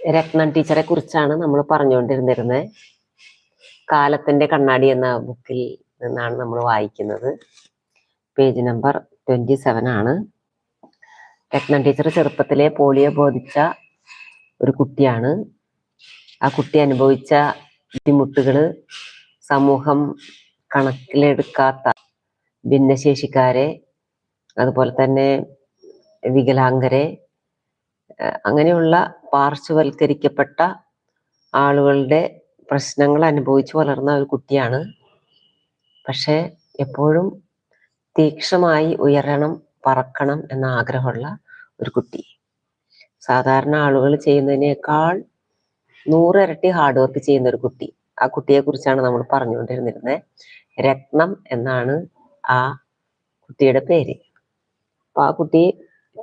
രത്നം ടീച്ചറെ കുറിച്ചാണ് നമ്മൾ പറഞ്ഞുകൊണ്ടിരുന്നിരുന്നത്. കാലത്തിന്റെ കണ്ണാടി എന്ന ബുക്കിൽ നിന്നാണ് നമ്മൾ വായിക്കുന്നത്. പേജ് നമ്പർ ട്വന്റി സെവൻ ആണ്. രത്ന ടീച്ചർ ചെറുപ്പത്തിലെ പോളിയോ ബോധിച്ച ഒരു കുട്ടിയാണ്. ആ കുട്ടി അനുഭവിച്ച ബുദ്ധിമുട്ടുകൾ സമൂഹം കണക്കിലെടുക്കാത്ത ഭിന്നശേഷിക്കാരെ അതുപോലെ തന്നെ വികലാംഗരെ അങ്ങനെയുള്ള പാർശ്വവൽക്കരിക്കപ്പെട്ട ആളുകളുടെ പ്രശ്നങ്ങൾ അനുഭവിച്ചു വളർന്ന ഒരു കുട്ടിയാണ്. പക്ഷേ എപ്പോഴും തീക്ഷമായി ഉയരണം പറക്കണം എന്ന ആഗ്രഹമുള്ള ഒരു കുട്ടി. സാധാരണ ആളുകൾ ചെയ്യുന്നതിനേക്കാൾ നൂറിരട്ടി ഹാർഡ് വർക്ക് ചെയ്യുന്ന ഒരു കുട്ടി. ആ കുട്ടിയെ കുറിച്ചാണ് നമ്മൾ പറഞ്ഞുകൊണ്ടിരുന്നിരുന്നത് രത്നം എന്നാണ് ആ കുട്ടിയുടെ പേര്. അപ്പൊ ആ കുട്ടി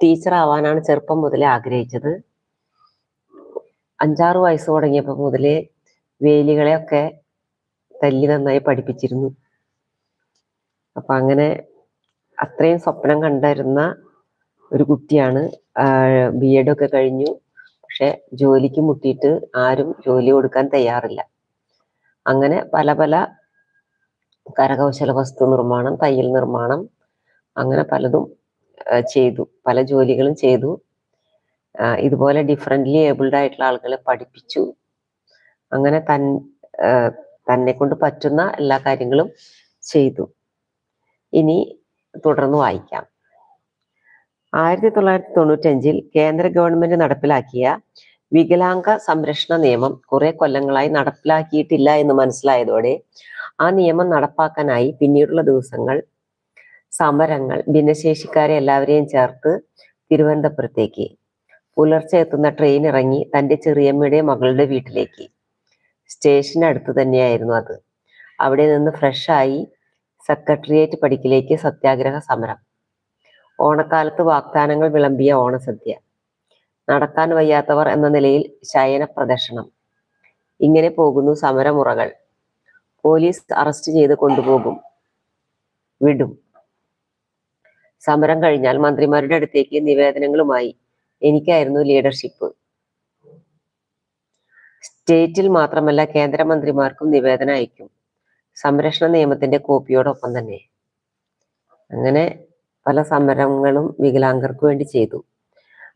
ടീച്ചർ ആവാനാണ് ചെറുപ്പം മുതലേ ആഗ്രഹിച്ചത്. അഞ്ചാറ് വയസ്സ് തുടങ്ങിയപ്പോൾ മുതലേ വേലികളെയൊക്കെ തല്ലി നന്നായി പഠിപ്പിച്ചിരുന്നു. അപ്പൊ അങ്ങനെ അത്രയും സ്വപ്നം കണ്ടിരുന്ന ഒരു കുട്ടിയാണ്. ബി എഡ് ഒക്കെ കഴിഞ്ഞു. പക്ഷെ ജോലിക്ക് മുട്ടിയിട്ട് ആരും ജോലി കൊടുക്കാൻ തയ്യാറില്ല. അങ്ങനെ പല പല കരകൗശല വസ്തു നിർമ്മാണം തയ്യൽ നിർമ്മാണം അങ്ങനെ പലതും ചെയ്തു. പല ജോലികളും ചെയ്തു. ഇതുപോലെ ഡിഫറെന്റ്ലി ഏബിൾഡ് ആയിട്ടുള്ള ആളുകളെ പഠിപ്പിച്ചു. അങ്ങനെ തൻ തന്നെ കൊണ്ട് പറ്റുന്ന എല്ലാ കാര്യങ്ങളും ചെയ്തു. ഇനി തുടർന്ന് വായിക്കാം. ആയിരത്തി തൊള്ളായിരത്തി തൊണ്ണൂറ്റഞ്ചിൽ കേന്ദ്ര ഗവൺമെന്റ് നടപ്പിലാക്കിയ വികലാംഗ സംരക്ഷണ നിയമം കുറെ കൊല്ലങ്ങളായി നടപ്പിലാക്കിയിട്ടില്ല എന്ന് മനസ്സിലായതോടെ ആ നിയമം നടപ്പാക്കാനായി പിന്നീടുള്ള ദിവസങ്ങൾ സമരങ്ങൾ ഭിന്നശേഷിക്കാരെ എല്ലാവരെയും ചേർത്ത് തിരുവനന്തപുരത്തേക്ക്. പുലർച്ചെ എത്തുന്ന ട്രെയിൻ ഇറങ്ങി തന്റെ ചെറിയമ്മയുടെ മകളുടെ വീട്ടിലേക്ക്. സ്റ്റേഷനടുത്ത് തന്നെയായിരുന്നു അത്. അവിടെ നിന്ന് ഫ്രഷായി സെക്രട്ടേറിയറ്റ് പടിക്കിലേക്ക് സത്യാഗ്രഹ സമരം. ഓണക്കാലത്ത് വാഗ്ദാനങ്ങൾ വിളമ്പിയ ഓണസദ്യ. നടക്കാൻ വയ്യാത്തവർ എന്ന നിലയിൽ ശയന പ്രദർശനം. ഇങ്ങനെ പോകുന്നു സമരമുറകൾ. പോലീസ് അറസ്റ്റ് ചെയ്ത് കൊണ്ടുപോകും. വിടും. സമരം കഴിഞ്ഞാൽ മന്ത്രിമാരുടെ അടുത്തേക്ക് നിവേദനങ്ങളുമായി എനിക്കായിരുന്നു ലീഡർഷിപ്പ്. സ്റ്റേറ്റിൽ മാത്രമല്ല കേന്ദ്രമന്ത്രിമാർക്കും നിവേദനം അയക്കും. സംരക്ഷണ നിയമത്തിന്റെ കോപ്പിയോടൊപ്പം തന്നെ. അങ്ങനെ പല സമരങ്ങളും വികലാംഗർക്ക് വേണ്ടി ചെയ്തു.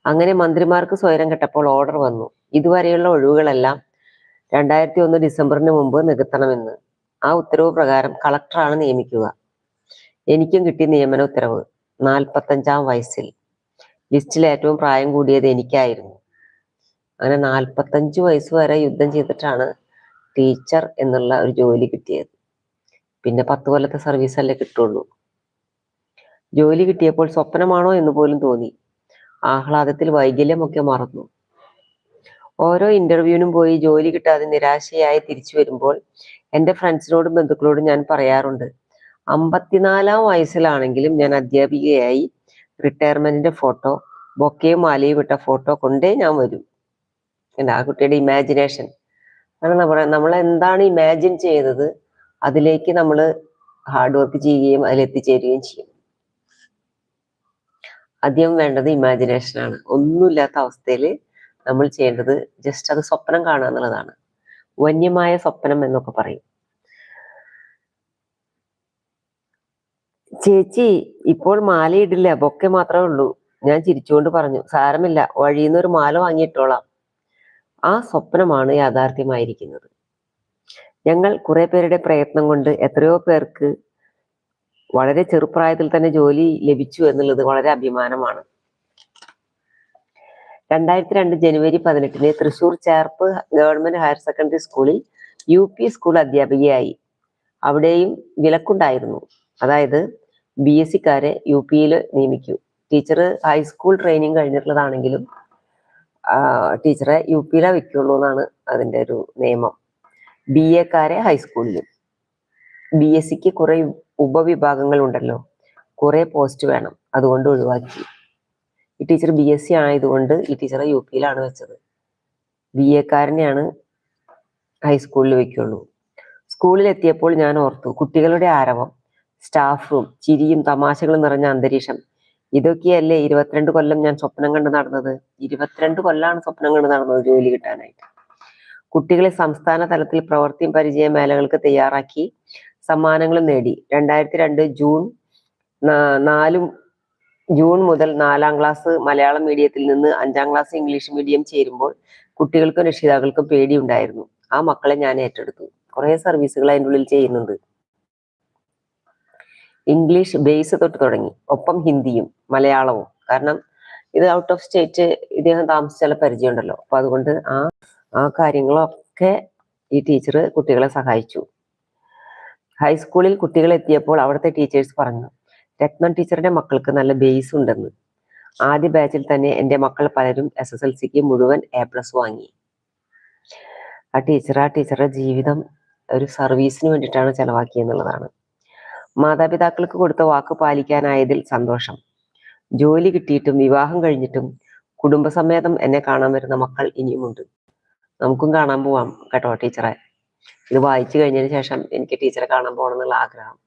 അങ്ങനെ മന്ത്രിമാർക്ക് സ്വയം കെട്ടപ്പോൾ ഓർഡർ വന്നു. ഇതുവരെയുള്ള ഒഴിവുകളെല്ലാം രണ്ടായിരത്തി ഒന്ന് ഡിസംബറിന് മുമ്പ് നികത്തണമെന്ന്. ആ ഉത്തരവ് പ്രകാരം കളക്ടറാണ് നിയമിക്കുക. എനിക്കും കിട്ടിയ നിയമന ഉത്തരവ്. നാൽപ്പത്തഞ്ചാം വയസ്സിൽ. ലിസ്റ്റിൽ ഏറ്റവും പ്രായം കൂടിയത് എനിക്കായിരുന്നു. അങ്ങനെ നാൽപ്പത്തഞ്ച് വയസ്സ് വരെ യുദ്ധം ചെയ്തിട്ടാണ് ടീച്ചർ എന്നുള്ള ഒരു ജോലി കിട്ടിയത്. പിന്നെ പത്ത് കൊല്ലത്തെ സർവീസ് അല്ലേ കിട്ടുള്ളൂ. ജോലി കിട്ടിയപ്പോൾ സ്വപ്നമാണോ എന്ന് പോലും തോന്നി. ആഹ്ലാദത്തിൽ വൈകല്യമൊക്കെ മറന്നു. ഓരോ ഇന്റർവ്യൂവിനും പോയി ജോലി കിട്ടാതെ നിരാശയായി തിരിച്ചു വരുമ്പോൾ എന്റെ ഫ്രണ്ട്സിനോടും ബന്ധുക്കളോടും ഞാൻ പറയാറുണ്ട് അമ്പത്തിനാലാം വയസ്സിലാണെങ്കിലും ഞാൻ അധ്യാപികയായി റിട്ടയർമെന്റിന്റെ ഫോട്ടോ ബൊക്കയും മാലയും ഇട്ട ഫോട്ടോ കൊണ്ടേ ഞാൻ വരും. എന്താ ആ കുട്ടിയുടെ ഇമാജിനേഷൻ അതാണ് നമ്മൾ എന്താണ് ഇമാജിൻ ചെയ്തത് അതിലേക്ക് നമ്മൾ ഹാർഡ് വർക്ക് ചെയ്യുകയും അതിൽ എത്തിച്ചേരുകയും ചെയ്യും. ആദ്യം വേണ്ടത് ഇമാജിനേഷൻ ആണ്. ഒന്നുമില്ലാത്ത അവസ്ഥയിൽ നമ്മൾ ചെയ്യേണ്ടത് ജസ്റ്റ് അത് സ്വപ്നം കാണുക എന്നുള്ളതാണ്. വന്യമായ സ്വപ്നം എന്നൊക്കെ പറയും. ചേച്ചി ഇപ്പോൾ മാലയിടില്ല ബൊക്കെ മാത്രമേ ഉള്ളൂ. ഞാൻ ചിരിച്ചുകൊണ്ട് പറഞ്ഞു സാരമില്ല. വഴിയിൽ ഒരു മാല വാങ്ങിയിട്ടോളാം. ആ സ്വപ്നമാണ് യാഥാർത്ഥ്യമായിരിക്കുന്നത്. ഞങ്ങൾ കുറെ പേരുടെ പ്രയത്നം കൊണ്ട് എത്രയോ പേർക്ക് വളരെ ചെറുപ്രായത്തിൽ തന്നെ ജോലി ലഭിച്ചു എന്നുള്ളത് വളരെ അഭിമാനമാണ്. രണ്ടായിരത്തി രണ്ട് ജനുവരി പതിനെട്ടിന് Thrissur Cherpu government higher secondary സ്കൂളിൽ യു പി സ്കൂൾ അധ്യാപികയായി. അവിടെയും വിലക്കുണ്ടായിരുന്നു. അതായത് ബി എസ് സിക്കാരെ യു പിയിൽ നിയമിക്കൂ. ടീച്ചർ ഹൈസ്കൂൾ ട്രെയിനിങ് കഴിഞ്ഞിട്ടുള്ളതാണെങ്കിലും ടീച്ചറെ യു പിയിലാണ് വെക്കുള്ളൂ എന്നാണ് അതിന്റെ ഒരു നിയമം. ബി എക്കാരെ ഹൈസ്കൂളിലും ബി എസ് സിക്ക് കുറെ ഉപവിഭാഗങ്ങൾ ഉണ്ടല്ലോ കുറെ പോസ്റ്റ് വേണം അതുകൊണ്ട് ഒഴിവാക്കി. ഈ ടീച്ചർ ബി എസ് സി ആയതുകൊണ്ട് ഈ ടീച്ചറെ യു പിയിലാണ് വെച്ചത്. ബി എക്കാരനെയാണ് ഹൈസ്കൂളിൽ വെക്കുള്ളൂ. സ്കൂളിൽ എത്തിയപ്പോൾ ഞാൻ ഓർത്തു കുട്ടികളുടെ ആരവം. സ്റ്റാഫ് റൂം ചിരിയും തമാശകളും നിറഞ്ഞ അന്തരീക്ഷം. ഇതൊക്കെയല്ലേ ഇരുപത്തിരണ്ട് കൊല്ലം ഞാൻ സ്വപ്നം കണ്ട് നടന്നത്? ഇരുപത്തിരണ്ട് കൊല്ലാണ് സ്വപ്നം കണ്ട് നടന്നത് ജോലി കിട്ടാനായിട്ട്. കുട്ടികളെ സംസ്ഥാന തലത്തിൽ പ്രവൃത്തി പരിചയ മേളകൾക്ക് തയ്യാറാക്കി സമ്മാനങ്ങളും നേടി. രണ്ടായിരത്തി രണ്ട് ജൂൺ നാലും ജൂൺ മുതൽ നാലാം ക്ലാസ് മലയാളം മീഡിയത്തിൽ നിന്ന് അഞ്ചാം ക്ലാസ് ഇംഗ്ലീഷ് മീഡിയം ചേരുമ്പോൾ കുട്ടികൾക്കും രക്ഷിതാക്കൾക്കും പേടിയുണ്ടായിരുന്നു. ആ മക്കളെ ഞാൻ ഏറ്റെടുത്തു. കുറേ സർവീസുകൾ അതിന്റെ ഉള്ളിൽ ചെയ്യുന്നുണ്ട്. ഇംഗ്ലീഷ് ബേസ് തൊട്ട് തുടങ്ങി. ഒപ്പം ഹിന്ദിയും മലയാളവും. കാരണം ഇത് ഔട്ട് ഓഫ് സ്റ്റേറ്റ് ഇദ്ദേഹം താമസിച്ചുള്ള പരിചയമുണ്ടല്ലോ. അപ്പൊ അതുകൊണ്ട് ആ ആ കാര്യങ്ങളൊക്കെ ഈ ടീച്ചർ കുട്ടികളെ സഹായിച്ചു. ഹൈസ്കൂളിൽ കുട്ടികൾ എത്തിയപ്പോൾ അവിടുത്തെ ടീച്ചേഴ്സ് പറഞ്ഞു രത്നം ടീച്ചറിന്റെ മക്കൾക്ക് നല്ല ബേസ് ഉണ്ടെന്ന്. ആദ്യ ബാച്ചിൽ തന്നെ എന്റെ മക്കൾ പലരും എസ് എസ് എൽ സിക്ക് മുഴുവൻ എ പ്ലസ് വാങ്ങി. ആ ടീച്ചർ ആ ടീച്ചറുടെ ജീവിതം ഒരു സർവീസിന് വേണ്ടിയിട്ടാണ് ചെലവാക്കിയെന്നുള്ളതാണ്. മാതാപിതാക്കൾക്ക് കൊടുത്ത വാക്ക് പാലിക്കാനായതിൽ സന്തോഷം. ജോലി കിട്ടിയിട്ടും വിവാഹം കഴിഞ്ഞിട്ടും കുടുംബസമേതം എന്നെ കാണാൻ വരുന്ന മക്കൾ ഇനിയുമുണ്ട്. നമുക്കും കാണാൻ പോവാം കേട്ടോ ടീച്ചറെ. ഇത് വായിച്ചു കഴിഞ്ഞതിന് ശേഷം എനിക്ക് ടീച്ചറെ കാണാൻ പോകണം എന്നുള്ള ആഗ്രഹം.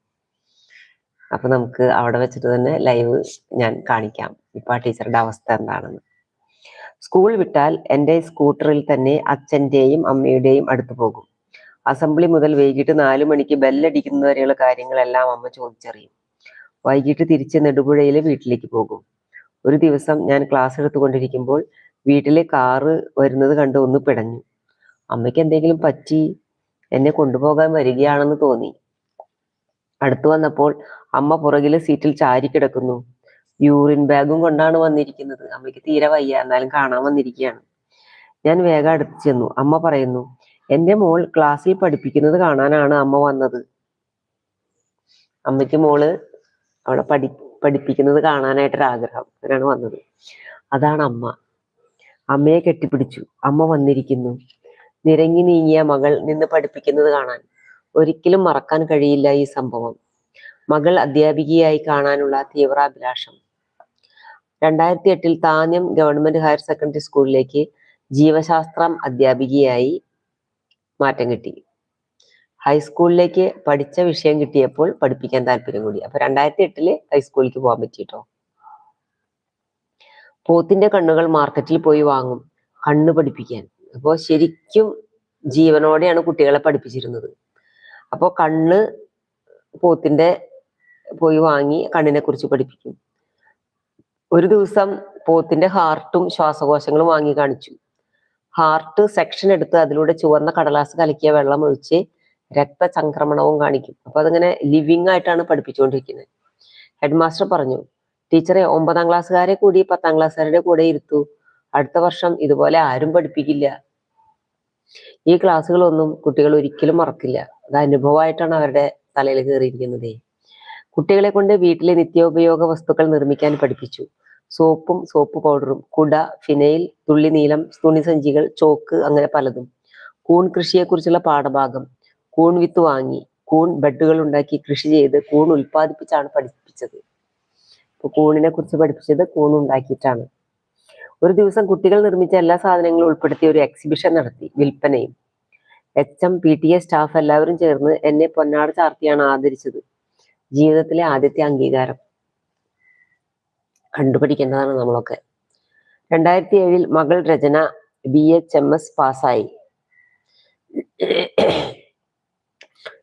അപ്പൊ നമുക്ക് അവിടെ വെച്ചിട്ട് തന്നെ ലൈവ് ഞാൻ കാണിക്കാം. ഇപ്പൊ ആ ടീച്ചറുടെ അവസ്ഥ എന്താണെന്ന്. സ്കൂൾ വിട്ടാൽ എന്റെ സ്കൂട്ടറിൽ തന്നെ അച്ഛന്റെയും അമ്മയുടെയും അടുത്ത് പോകും. അസംബ്ലി മുതൽ വൈകിട്ട് നാലു മണിക്ക് ബെല്ലടിക്കുന്നത് വരെയുള്ള കാര്യങ്ങളെല്ലാം അമ്മ ചോദിച്ചറിയും. വൈകിട്ട് തിരിച്ച് നെടുപുഴയിലെ വീട്ടിലേക്ക് പോകും. ഒരു ദിവസം ഞാൻ ക്ലാസ് എടുത്തുകൊണ്ടിരിക്കുമ്പോൾ വീട്ടിലെ കാറ് വരുന്നത് കണ്ട് ഒന്ന് പിടഞ്ഞു. അമ്മയ്ക്ക് എന്തെങ്കിലും പറ്റി? എന്നെ കൊണ്ടുപോകാൻ വരികയാണെന്ന് തോന്നി. അടുത്തു വന്നപ്പോൾ അമ്മ പുറകിലെ സീറ്റിൽ ചാരി കിടക്കുന്നു. യൂറിൻ ബാഗും കൊണ്ടാണ് വന്നിരിക്കുന്നത്. അമ്മയ്ക്ക് തീരെ വയ്യ. എന്നാലും കാണാൻ വന്നിരിക്കുകയാണ്. ഞാൻ വേഗം അടുത്ത് ചെന്നു. അമ്മ പറയുന്നു എന്റെ മോൾ ക്ലാസ്സിൽ പഠിപ്പിക്കുന്നത് കാണാനാണ് അമ്മ വന്നത്. അമ്മയ്ക്ക് മോൾ അവിടെ പഠി പഠിപ്പിക്കുന്നത് കാണാനായിട്ടൊരു ആഗ്രഹം അതിനാണ് വന്നത്. അതാണ് അമ്മ. അമ്മയെ കെട്ടിപ്പിടിച്ചു. അമ്മ വന്നിരിക്കുന്നു. നിരങ്ങി നീങ്ങിയ മകൾ നിന്ന് പഠിപ്പിക്കുന്നത് കാണാൻ. ഒരിക്കലും മറക്കാൻ കഴിയില്ല ഈ സംഭവം. മകൾ അധ്യാപികയായി കാണാനുള്ള തീവ്രാഭിലാഷം. രണ്ടായിരത്തി എട്ടിൽ താന്യം ഗവൺമെന്റ് ഹയർ സെക്കൻഡറി സ്കൂളിലേക്ക് ജീവശാസ്ത്രം അധ്യാപികയായി മാറ്റം കിട്ടി. ഹൈസ്കൂളിലേക്ക് പഠിച്ച വിഷയം കിട്ടിയപ്പോൾ പഠിപ്പിക്കാൻ താല്പര്യം കൂടി. അപ്പൊ രണ്ടായിരത്തി എട്ടിൽ ഹൈസ്കൂളിലേക്ക് പോകാൻ പറ്റിട്ടോ പോത്തിന്റെ കണ്ണുകൾ മാർക്കറ്റിൽ പോയി വാങ്ങും. കണ്ണ് പഠിപ്പിക്കാൻ. അപ്പോൾ ശരിക്കും ജീവനോടെയാണ് കുട്ടികളെ പഠിപ്പിച്ചിരുന്നത്. അപ്പോൾ കണ്ണ് പോത്തിന്റെ പോയി വാങ്ങി കണ്ണിനെ കുറിച്ച് പഠിപ്പിക്കും. ഒരു ദിവസം പോത്തിന്റെ ഹാർട്ടും ശ്വാസകോശങ്ങളും വാങ്ങി കാണിച്ചു. ഹാർട്ട് സെക്ഷൻ എടുത്ത് അതിലൂടെ ചുവന്ന കടലാസ് കലക്കിയ വെള്ളം ഒഴിച്ച് രക്തചംക്രമണവും കാണിക്കും. അപ്പൊ അതിങ്ങനെ ലിവിങ് ആയിട്ടാണ് പഠിപ്പിച്ചുകൊണ്ടിരിക്കുന്നത്. ഹെഡ് മാസ്റ്റർ പറഞ്ഞു ടീച്ചറെ ഒമ്പതാം ക്ലാസ്സുകാരെ കൂടി പത്താം ക്ലാസ്സുകാരുടെ കൂടെ ഇരുത്തു. അടുത്ത വർഷം ഇതുപോലെ ആരും പഠിപ്പിക്കില്ല. ഈ ക്ലാസ്സുകളൊന്നും കുട്ടികൾ ഒരിക്കലും മറക്കില്ല. അത് അനുഭവമായിട്ടാണ് അവരുടെ തലയിൽ കയറിയിരിക്കുന്നത്. കുട്ടികളെ കൊണ്ട് വീട്ടിലെ നിത്യോപയോഗ വസ്തുക്കൾ നിർമ്മിക്കാൻ പഠിപ്പിച്ചു. സോപ്പും സോപ്പ് പൗഡറും കുട ഫിനൈൽ തുള്ളി നീലം തുണിസഞ്ചികൾ ചോക്ക് അങ്ങനെ പലതും. കൂൺ കൃഷിയെക്കുറിച്ചുള്ള പാഠഭാഗം. കൂൺ വിത്ത് വാങ്ങി കൂൺ ബെഡുകൾ ഉണ്ടാക്കി കൃഷി ചെയ്ത് കൂൺ ഉൽപ്പാദിപ്പിച്ചാണ് പഠിപ്പിച്ചത്. ഇപ്പൊ കൂണിനെ കുറിച്ച് പഠിപ്പിച്ചത് കൂൺ ഉണ്ടാക്കിയിട്ടാണ്. ഒരു ദിവസം കുട്ടികൾ നിർമ്മിച്ച എല്ലാ സാധനങ്ങളും ഉൾപ്പെടുത്തി ഒരു എക്സിബിഷൻ നടത്തി വിൽപ്പനയും. H M P T A staff എല്ലാവരും ചേർന്ന് എന്നെ പൊന്നാട ചാർത്തിയാണ് ആദരിച്ചത്. ജീവിതത്തിലെ ആദ്യത്തെ അംഗീകാരം. കണ്ടുപിടിക്കേണ്ടതാണ് നമ്മളൊക്കെ. രണ്ടായിരത്തി ഏഴിൽ മകൾ Rachana B H M S പാസ്സായി.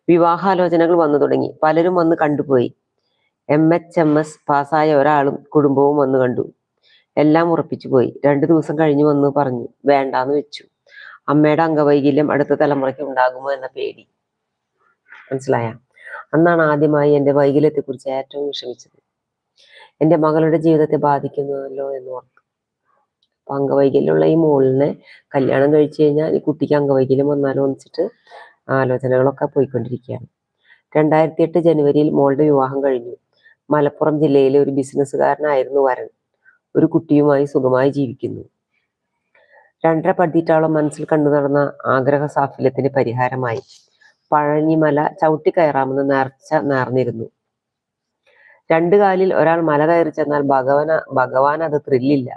വിവാഹാലോചനകൾ വന്നു തുടങ്ങി. പലരും വന്ന് കണ്ടുപോയി. എം എച്ച് എം എസ് പാസ്സായ ഒരാളും കുടുംബവും വന്ന് കണ്ടു. എല്ലാം ഉറപ്പിച്ചു പോയി. രണ്ടു ദിവസം കഴിഞ്ഞു വന്ന് പറഞ്ഞു വേണ്ടാന്ന് വെച്ചു. അമ്മയുടെ അംഗവൈകല്യം അടുത്ത തലമുറയ്ക്ക് ഉണ്ടാകുമോ എന്ന പേടി. മനസ്സിലായ? അന്നാണ് ആദ്യമായി എന്റെ വൈകല്യത്തെ കുറിച്ച് ഏറ്റവും വിഷമിച്ചത്. എന്റെ മകളുടെ ജീവിതത്തെ ബാധിക്കുന്നതല്ലോ എന്ന് ഓർക്കും. അപ്പൊ അംഗവൈകല്യമുള്ള ഈ മോളിനെ കല്യാണം കഴിച്ചു കഴിഞ്ഞാൽ ഈ കുട്ടിക്ക് അംഗവൈകല്യം വന്നാലോ വെച്ചിട്ട് ആലോചനകളൊക്കെ പോയിക്കൊണ്ടിരിക്കുകയാണ്. രണ്ടായിരത്തി എട്ട് ജനുവരിയിൽ മോളുടെ വിവാഹം കഴിഞ്ഞു. മലപ്പുറം ജില്ലയിലെ ഒരു ബിസിനസ്സുകാരനായിരുന്നു വരൻ. ഒരു കുട്ടിയുമായി സുഖമായി ജീവിക്കുന്നു. രണ്ടര പതിറ്റാളം മനസ്സിൽ കണ്ടു നടന്ന ആഗ്രഹ സാഫല്യത്തിന് പരിഹാരമായി. പഴനിമല ചവിട്ടി കയറാമെന്ന് നേർച്ച നേർന്നിരുന്നു. രണ്ടു കാലിൽ ഒരാൾ മല കയറി ചെന്നാൽ ഭഗവാന ഭഗവാൻ അത് ത്രില്ലില്ല.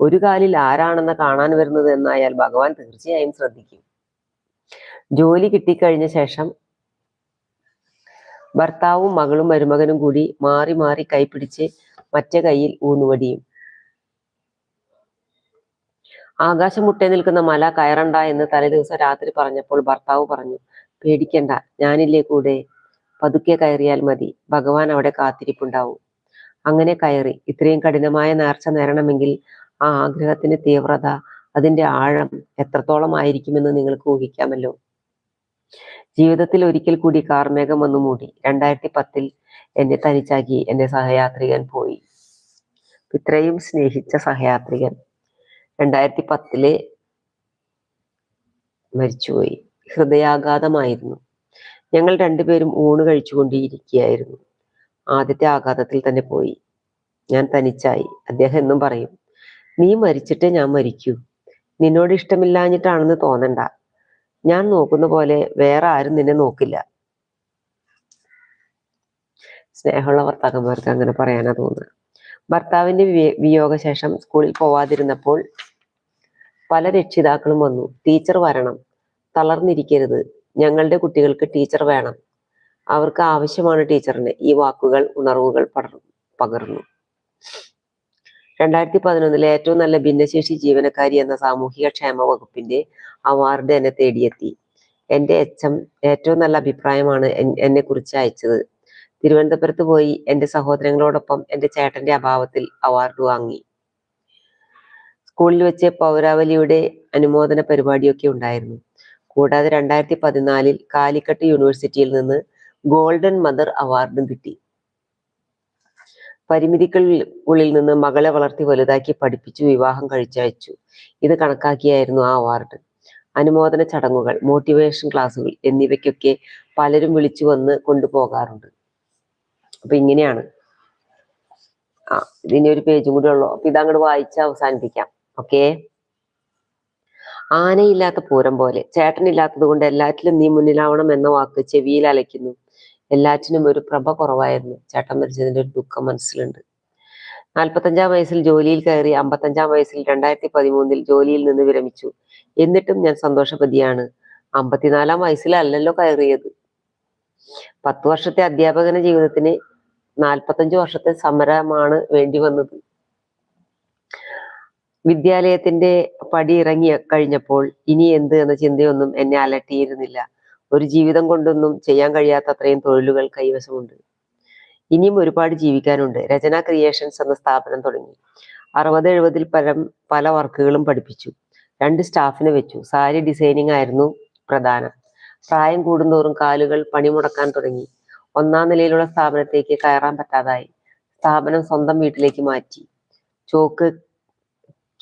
ഒരു കാലിൽ ആരാണെന്ന് കാണാൻ വരുന്നത് എന്നായാൽ ഭഗവാൻ തീർച്ചയായും ശ്രദ്ധിക്കും. ജോലി കിട്ടിക്കഴിഞ്ഞ ശേഷം ഭർത്താവും മകളും മരുമകനും കൂടി മാറി മാറി കൈപിടിച്ച് മറ്റേ കയ്യിൽ ഊന്നുവടിയും. ആകാശം മുട്ടേ നിൽക്കുന്ന മല കയറണ്ട എന്ന് തലേദിവസം രാത്രി പറഞ്ഞപ്പോൾ ഭർത്താവ് പറഞ്ഞു പേടിക്കണ്ട ഞാനില്ലേ കൂടെ? പതുക്കെ കയറിയാൽ മതി. ഭഗവാൻ അവിടെ കാത്തിരിപ്പുണ്ടാവും. അങ്ങനെ കയറി. ഇത്രയും കഠിനമായ നേർച്ച നേരണമെങ്കിൽ ആ ആഗ്രഹത്തിന്റെ തീവ്രത അതിന്റെ ആഴം എത്രത്തോളം ആയിരിക്കുമെന്ന് നിങ്ങൾക്ക് ഊഹിക്കാമല്ലോ. ജീവിതത്തിൽ ഒരിക്കൽ കൂടി കാർമേഘം വന്നു മൂടി. രണ്ടായിരത്തി പത്തിൽ എന്നെ തനിച്ചാക്കി. എന്റെ സഹയാത്രികൻ പോയി. ഇത്രയും സ്നേഹിച്ച സഹയാത്രികൻ രണ്ടായിരത്തി പത്തിൽ മരിച്ചുപോയി. ഹൃദയാഘാതമായിരുന്നു. ഞങ്ങൾ രണ്ടുപേരും ഊണ് കഴിച്ചുകൊണ്ടിരിക്കുകയായിരുന്നു. ആദ്യത്തെ ആഘാതത്തിൽ തന്നെ പോയി. ഞാൻ തനിച്ചായി. അദ്ദേഹം എന്നും പറയും നീ മരിച്ചിട്ടേ ഞാൻ മരിക്കൂ. നിന്നോട് ഇഷ്ടമില്ലാഞ്ഞിട്ടാണെന്ന് തോന്നണ്ട. ഞാൻ നോക്കുന്ന പോലെ വേറെ ആരും നിന്നെ നോക്കില്ല. സ്നേഹമുള്ള ഭർത്താക്കന്മാർക്ക് അങ്ങനെ പറയാനാ തോന്നുക. ഭർത്താവിന്റെ വിയ- വിയോഗശേഷം സ്കൂളിൽ പോവാതിരുന്നപ്പോൾ പല രക്ഷിതാക്കളും വന്നു. ടീച്ചർ വരണം. തളർന്നിരിക്കരുത്. ഞങ്ങളുടെ കുട്ടികൾക്ക് ടീച്ചർ വേണം. അവർക്ക് ആവശ്യമാണ് ടീച്ചറിന്. ഈ വാക്കുകൾ ഉണർവുകൾ പടർന്നു പകർന്നു. രണ്ടായിരത്തി പതിനൊന്നിലെ ഏറ്റവും നല്ല ഭിന്നശേഷി ജീവനക്കാരി എന്ന സാമൂഹിക ക്ഷേമ വകുപ്പിന്റെ അവാർഡ് എന്നെ തേടിയെത്തി. എന്റെ എച്ച് ഏറ്റവും നല്ല അഭിപ്രായമാണ് എന്നെ കുറിച്ച് അയച്ചത്. തിരുവനന്തപുരത്ത് പോയി എന്റെ സഹോദരങ്ങളോടൊപ്പം എന്റെ ചേട്ടന്റെ അഭാവത്തിൽ അവാർഡ് വാങ്ങി. സ്കൂളിൽ വെച്ച് പൗരാവലിയുടെ അനുമോദന പരിപാടിയൊക്കെ ഉണ്ടായിരുന്നു. കൂടാതെ രണ്ടായിരത്തി പതിനാലിൽ കാലിക്കട്ട് യൂണിവേഴ്സിറ്റിയിൽ നിന്ന് ഗോൾഡൻ മദർ അവാർഡും കിട്ടി. പരിമിതിക്കുള്ളിൽ ഉള്ളിൽ നിന്ന് മകളെ വളർത്തി വലുതാക്കി പഠിപ്പിച്ചു വിവാഹം കഴിച്ചയച്ചു. ഇത് കണക്കാക്കിയായിരുന്നു ആ അവാർഡ് അനുമോദന ചടങ്ങുകൾ മോട്ടിവേഷൻ ക്ലാസ്സുകൾ എന്നിവയ്ക്കൊക്കെ പലരും വിളിച്ചു വന്ന് കൊണ്ടുപോകാറുണ്ട്. അപ്പൊ ഇങ്ങനെയാണ്. ആ ഇതിനി ഒരു പേജും കൂടെ ഉള്ളു. അപ്പൊ ഇതങ്ങോട്ട് വായിച്ച് അവസാനിപ്പിക്കാം. ഓക്കേ ആനയില്ലാത്ത പൂരം പോലെ. ചേട്ടനില്ലാത്തത് കൊണ്ട് എല്ലാറ്റിലും നീ മുന്നിലാവണം എന്ന വാക്ക് ചെവിയിൽ അലയ്ക്കുന്നു. എല്ലാറ്റിനും ഒരു പ്രഭ കുറവായിരുന്നു. ചേട്ടൻ മരിച്ചതിന്റെ ഒരു ദുഃഖം മനസ്സിലുണ്ട്. നാൽപ്പത്തഞ്ചാം വയസ്സിൽ ജോലിയിൽ കയറി അമ്പത്തഞ്ചാം വയസ്സിൽ രണ്ടായിരത്തി പതിമൂന്നിൽ ജോലിയിൽ നിന്ന് വിരമിച്ചു. എന്നിട്ടും ഞാൻ സന്തോഷപതിയാണ് അമ്പത്തിനാലാം വയസ്സിലല്ലല്ലോ കയറിയത്. പത്തു വർഷത്തെ അധ്യാപകന ജീവിതത്തിന് നാൽപ്പത്തഞ്ചു വർഷത്തെ സമരമാണ് വേണ്ടി വന്നത്. വിദ്യാലയത്തിന്റെ പടി ഇറങ്ങി കഴിഞ്ഞപ്പോൾ ഇനി എന്ത് എന്ന ചിന്തയൊന്നും എന്നെ അലട്ടിയിരുന്നില്ല. ഒരു ജീവിതം കൊണ്ടൊന്നും ചെയ്യാൻ കഴിയാത്ത അത്രയും തൊഴിലുകൾ കൈവശമുണ്ട്. ഇനിയും ഒരുപാട് ജീവിക്കാനുണ്ട്. രചന ക്രിയേഷൻസ് എന്ന സ്ഥാപനം തുടങ്ങി. അറുപത് എഴുപതിൽ പരം പല വർക്കുകളും പഠിപ്പിച്ചു. രണ്ട് സ്റ്റാഫിനെ വെച്ചു. സാരി ഡിസൈനിങ് ആയിരുന്നു പ്രധാനം. പ്രായം കൂടുന്തോറും കാലുകൾ പണിമുടക്കാൻ തുടങ്ങി. ഒന്നാം നിലയിലുള്ള സ്ഥാപനത്തേക്ക് കയറാൻ പറ്റാതായി. സ്ഥാപനം സ്വന്തം വീട്ടിലേക്ക് മാറ്റി. Chalk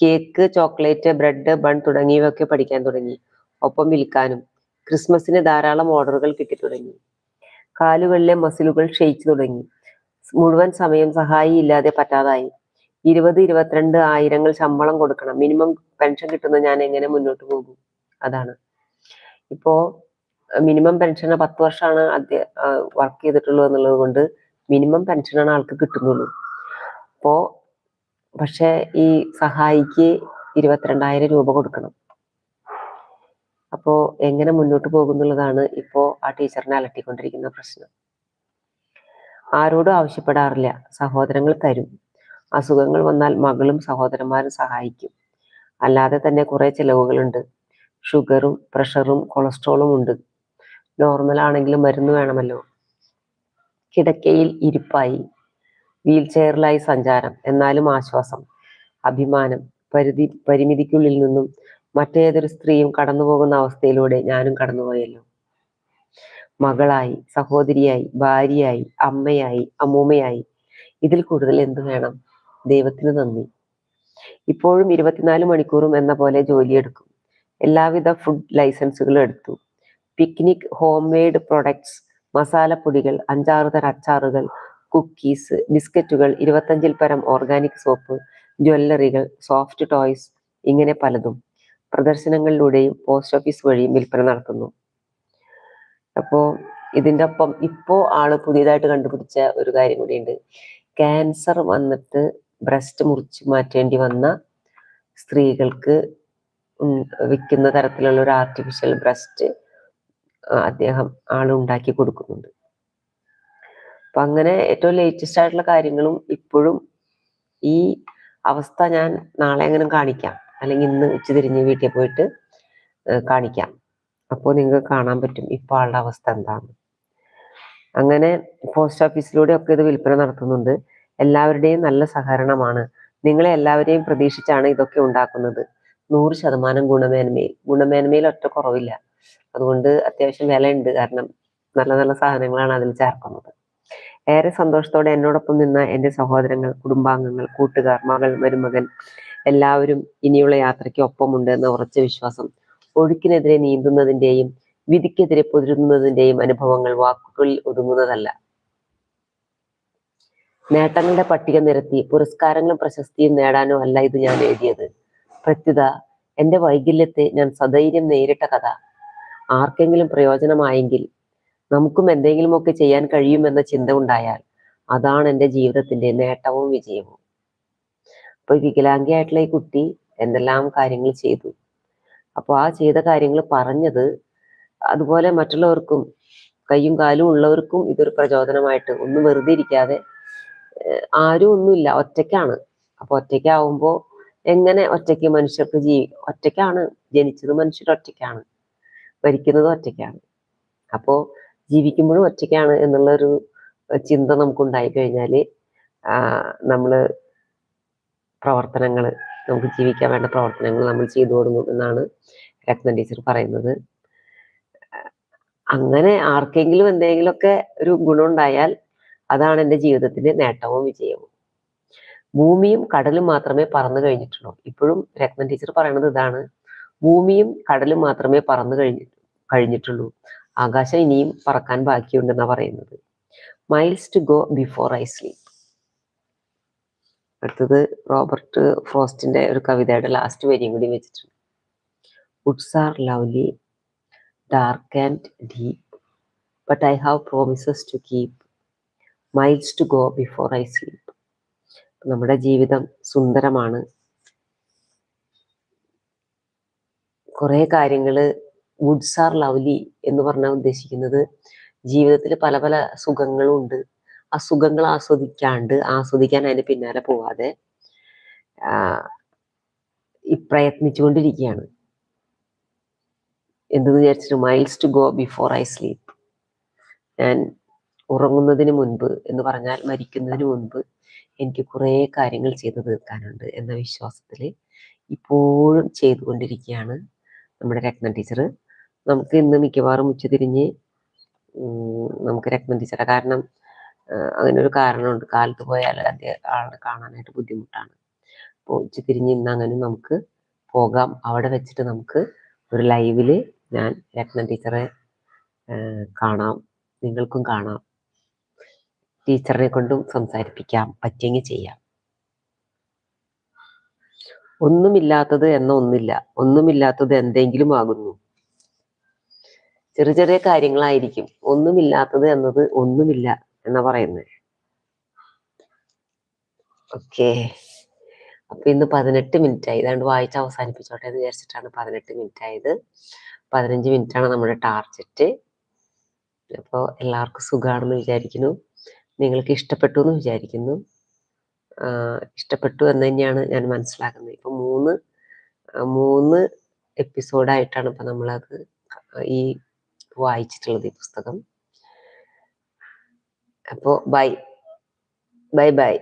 cake chocolate bread bun തുടങ്ങിയവയൊക്കെ പഠിക്കാൻ തുടങ്ങി. ഒപ്പം വിൽക്കാനും. ക്രിസ്മസിന് ധാരാളം ഓർഡറുകൾ കിട്ടി തുടങ്ങി. കാലുകളിലെ മസിലുകൾ ക്ഷയിച്ചു തുടങ്ങി. മുഴുവൻ സമയം സഹായി ഇല്ലാതെ പറ്റാതായി. ഇരുപത് ഇരുപത്തിരണ്ട് ആയിരങ്ങൾ ശമ്പളം കൊടുക്കണം. മിനിമം പെൻഷൻ കിട്ടുന്ന ഞാൻ എങ്ങനെ മുന്നോട്ട് പോകും? അതാണ്. ഇപ്പോ മിനിമം പെൻഷൻ പത്ത് വർഷമാണ് വർക്ക് ചെയ്തിട്ടുള്ളൂ എന്നുള്ളത് കൊണ്ട് മിനിമം പെൻഷനാണ് ആൾക്ക് കിട്ടുന്നുള്ളൂ. അപ്പോ പക്ഷെ ഈ സഹായിക്ക് ഇരുപത്തിരണ്ടായിരം രൂപ കൊടുക്കണം. അപ്പോ എങ്ങനെ മുന്നോട്ട് പോകുന്നുള്ളതാണ് ഇപ്പോ ആ ടീച്ചറിനെ അലട്ടിക്കൊണ്ടിരിക്കുന്ന പ്രശ്നം. ആരോടും ആവശ്യപ്പെടാറില്ല. സഹോദരങ്ങൾ തരും. അസുഖങ്ങൾ വന്നാൽ മകളും സഹോദരന്മാരും സഹായിക്കും. അല്ലാതെ തന്നെ കുറെ ചിലവുകളുണ്ട്. ഷുഗറും പ്രഷറും കൊളസ്ട്രോളും ഉണ്ട്. നോർമൽ ആണെങ്കിലും മരുന്ന് വേണമല്ലോ. കിടക്കയിൽ ഇരിപ്പായി. വീൽ ചെയറിലായി സഞ്ചാരം എന്നാലും ആശ്വാസം അഭിമാനം പരിധി പരിമിതിക്കുള്ളിൽ നിന്നും മറ്റേതൊരു സ്ത്രീയും കടന്നുപോകുന്ന അവസ്ഥയിലൂടെ ഞാനും കടന്നുപോയല്ലോ. മകളായി സഹോദരിയായി ഭാര്യയായി അമ്മയായി അമ്മൂമ്മയായി. ഇതിൽ കൂടുതൽ എന്തു വേണം? ദൈവത്തിന് നന്ദി. ഇപ്പോഴും ഇരുപത്തിനാല് മണിക്കൂറും എന്ന പോലെ ജോലിയെടുക്കും. എല്ലാവിധ ഫുഡ് ലൈസൻസുകളും എടുത്തു. പിക്നിക് ഹോം മെയ്ഡ് പ്രൊഡക്ട്സ് മസാലപ്പൊടികൾ അഞ്ചാറ് അച്ചാറുകൾ കുക്കീസ് ബിസ്ക്കറ്റുകൾ ഇരുപത്തഞ്ചിൽ പരം ഓർഗാനിക് സോപ്പ് ജ്വല്ലറികൾ സോഫ്റ്റ് ടോയ്സ് ഇങ്ങനെ പലതും പ്രദർശനങ്ങളിലൂടെയും പോസ്റ്റ് ഓഫീസ് വഴിയും വിൽപ്പന നടത്തുന്നു. അപ്പോൾ ഇതിന്റെ ഒപ്പം ഇപ്പോ ആൾ പുതിയതായിട്ട് കണ്ടുപിടിച്ച ഒരു കാര്യം കൂടിയുണ്ട്. ക്യാൻസർ വന്നിട്ട് ബ്രസ്റ്റ് മുറിച്ച് മാറ്റേണ്ടി വന്ന സ്ത്രീകൾക്ക് വിൽക്കുന്ന തരത്തിലുള്ള ഒരു ആർട്ടിഫിഷ്യൽ ബ്രസ്റ്റ് അദ്ദേഹം ആളുണ്ടാക്കി കൊടുക്കുന്നുണ്ട്. അപ്പൊ അങ്ങനെ ഏറ്റവും ലേറ്റസ്റ്റ് ആയിട്ടുള്ള കാര്യങ്ങളും ഇപ്പോഴും ഈ അവസ്ഥ ഞാൻ നാളെ എങ്ങനെ കാണിക്കാം? അല്ലെങ്കിൽ ഇന്ന് ഉച്ച തിരിഞ്ഞ് വീട്ടിൽ പോയിട്ട് കാണിക്കാം. അപ്പോൾ നിങ്ങൾക്ക് കാണാൻ പറ്റും ഇപ്പോൾ ആളുടെ അവസ്ഥ എന്താണ് അങ്ങനെ പോസ്റ്റ് ഓഫീസിലൂടെ ഒക്കെ ഇത് വിൽപ്പന നടത്തുന്നുണ്ട്. എല്ലാവരുടെയും നല്ല സഹകരണമാണ്. നിങ്ങളെ എല്ലാവരെയും പ്രതീക്ഷിച്ചാണ് ഇതൊക്കെ ഉണ്ടാക്കുന്നത്. നൂറ് ശതമാനം ഗുണമേന്മയിൽ. ഗുണമേന്മയിൽ ഒറ്റ കുറവില്ല. അതുകൊണ്ട് അത്യാവശ്യം വിലയുണ്ട്. കാരണം നല്ല നല്ല സാധനങ്ങളാണ് അതിൽ ചേർക്കുന്നത്. ഏറെ സന്തോഷത്തോടെ എന്നോടൊപ്പം നിന്ന എന്റെ സഹോദരങ്ങൾ കുടുംബാംഗങ്ങൾ കൂട്ടുകാർ മകൾ മരുമകൻ എല്ലാവരും ഇനിയുള്ള യാത്രയ്ക്ക് ഒപ്പമുണ്ട് എന്ന ഉറച്ച വിശ്വാസം. ഒഴുക്കിനെതിരെ നീന്തുന്നതിന്റെയും വിധിക്കെതിരെ പൊതിരുന്നതിന്റെയും അനുഭവങ്ങൾ വാക്കുകളിൽ ഒതുങ്ങുന്നതല്ല. നേട്ടങ്ങളുടെ പട്ടിക നിരത്തി പുരസ്കാരങ്ങളും പ്രശസ്തിയും നേടാനോ അല്ല ഇത് ഞാൻ എഴുതിയത്. പ്രത്യുത എന്റെ വൈകല്യത്തെ ഞാൻ സധൈര്യം നേരിട്ട കഥ. ആർക്കെങ്കിലും പ്രയോജനമായെങ്കിൽ നമുക്കും എന്തെങ്കിലുമൊക്കെ ചെയ്യാൻ കഴിയുമെന്ന ചിന്ത ഉണ്ടായാൽ അതാണ് എന്റെ ജീവിതത്തിന്റെ നേട്ടവും വിജയവും. അപ്പൊ വികലാംഗിയായിട്ടുള്ള ഈ കുട്ടി എന്തെല്ലാം കാര്യങ്ങൾ ചെയ്തു. അപ്പോൾ ആ ചെയ്ത കാര്യങ്ങൾ പറഞ്ഞത് അതുപോലെ മറ്റുള്ളവർക്കും കയ്യും കാലും ഉള്ളവർക്കും ഇതൊരു പ്രചോദനമായിട്ട് ഒന്നും വെറുതെ ഇരിക്കാതെ ആരും ഒന്നുമില്ല ഒറ്റയ്ക്കാണ്. അപ്പൊ ഒറ്റയ്ക്കാവുമ്പോ എങ്ങനെ ഒറ്റയ്ക്ക് മനുഷ്യർക്ക് ജീവി ഒറ്റയ്ക്കാണ് ജനിച്ചത് മനുഷ്യർ ഒറ്റയ്ക്കാണ് ഭരിക്കുന്നത് ഒറ്റയ്ക്കാണ്. അപ്പോ ജീവിക്കുമ്പോഴും ഒറ്റയ്ക്കാണ് എന്നുള്ളൊരു ചിന്ത നമുക്ക് ഉണ്ടായി കഴിഞ്ഞാൽ നമ്മൾ പ്രവർത്തനങ്ങൾ നമുക്ക് ജീവിക്കാൻ വേണ്ട പ്രവർത്തനങ്ങൾ നമ്മൾ ചെയ്തു കൊടുക്കും എന്നാണ് രത്ന ടീച്ചർ പറയുന്നത്. അങ്ങനെ ആർക്കെങ്കിലും എന്തെങ്കിലുമൊക്കെ ഒരു ഗുണമുണ്ടായാൽ അതാണ് എന്റെ ജീവിതത്തിന്റെ നേട്ടവും വിജയവും. ഭൂമിയും കടലും മാത്രമേ പറന്നു കഴിഞ്ഞിട്ടുള്ളൂ. ഇപ്പോഴും രത്ന ടീച്ചർ പറയുന്നത് ഇതാണ്. ഭൂമിയും കടലും മാത്രമേ പറന്നു കഴിഞ്ഞു കഴിഞ്ഞിട്ടുള്ളൂ. ആകാശം ഇനിയും പറക്കാൻ ബാക്കിയുണ്ടെന്നാണ് പറയുന്നത്. Miles to go before I sleep അടുത്തത് റോബർട്ട് ഫ്രോസ്റ്റിന്റെ ഒരു കവിതയുടെ ലാസ്റ്റ് വരിയും കൂടി വെച്ചിട്ടുണ്ട്. Woods are lovely dark and deep but I have promises to keep miles to go before I sleep നമ്മുടെ ജീവിതം സുന്ദരമാണ്. കുറേ കാര്യങ്ങൾ വുഡ്സ് ആർ ലവ്ലി എന്ന് പറഞ്ഞാൽ ഉദ്ദേശിക്കുന്നത്. ജീവിതത്തിൽ പല പല സുഖങ്ങളും ഉണ്ട് ആ സുഖങ്ങൾ ആസ്വദിക്കാണ്ട് ആസ്വദിക്കാൻ അതിന് പിന്നാലെ പോവാതെ പ്രയത്നിച്ചുകൊണ്ടിരിക്കുകയാണ് എന്തെന്ന് വിചാരിച്ചിട്ട് miles to go before I sleep ഞാൻ ഉറങ്ങുന്നതിന് മുൻപ് എന്ന് പറഞ്ഞാൽ മരിക്കുന്നതിന് മുൻപ് എനിക്ക് കുറേ കാര്യങ്ങൾ ചെയ്തു തീർക്കാനുണ്ട് എന്ന വിശ്വാസത്തിൽ ഇപ്പോഴും ചെയ്തുകൊണ്ടിരിക്കുകയാണ് നമ്മുടെ രത്ന ടീച്ചർ നമുക്ക് ഇന്ന് മിക്കവാറും ഉച്ചതിരിഞ്ഞ് നമുക്ക് ടീച്ചറെ കാരണം അങ്ങനെ ഒരു കാരണമുണ്ട്. കാലത്ത് പോയാൽ അദ്ദേഹം ആളെ കാണാനായിട്ട് ബുദ്ധിമുട്ടാണ്. അപ്പോൾ ഉച്ചതിരിഞ്ഞ് ഇന്ന് അങ്ങനെ നമുക്ക് പോകാം. അവിടെ വെച്ചിട്ട് നമുക്ക് ഒരു ലൈവിൽ ഞാൻ രത്ന ടീച്ചറെ കാണാം. നിങ്ങൾക്കും കാണാം. ടീച്ചറിനെ കൊണ്ടും സംസാരിപ്പിക്കാം. പറ്റിയെങ്കിൽ ചെയ്യാം. ഒന്നുമില്ലാത്തത് എന്ന ഒന്നില്ല. ഒന്നുമില്ലാത്തത് എന്തെങ്കിലും ആകുന്നു. ചെറിയ ചെറിയ കാര്യങ്ങളായിരിക്കും. ഒന്നുമില്ലാത്തത് എന്നത് ഒന്നുമില്ല എന്നാ പറയുന്നത് ഓക്കെ. അപ്പൊ ഇന്ന് പതിനെട്ട് മിനിറ്റ് ആയി ഇതാണ്ട് വായിച്ച് അവസാനിപ്പിച്ചോട്ടെ എന്ന് വിചാരിച്ചിട്ടാണ് പതിനെട്ട് മിനിറ്റ് ആയത് പതിനഞ്ച് മിനിറ്റ് ആണ് നമ്മുടെ ടാർജറ്റ്. അപ്പോൾ എല്ലാവർക്കും സുഖമാണെന്ന് വിചാരിക്കുന്നു. നിങ്ങൾക്ക് ഇഷ്ടപ്പെട്ടു എന്ന് വിചാരിക്കുന്നു. ഇഷ്ടപ്പെട്ടു എന്ന് തന്നെയാണ് ഞാൻ മനസ്സിലാക്കുന്നത്. ഇപ്പൊ മൂന്ന് മൂന്ന് എപ്പിസോഡായിട്ടാണ് ഇപ്പൊ നമ്മളത് ഈ വായിച്ചിട്ടുള്ളത് ഈ പുസ്തകം. അപ്പോൾ ബൈ. Bye bye.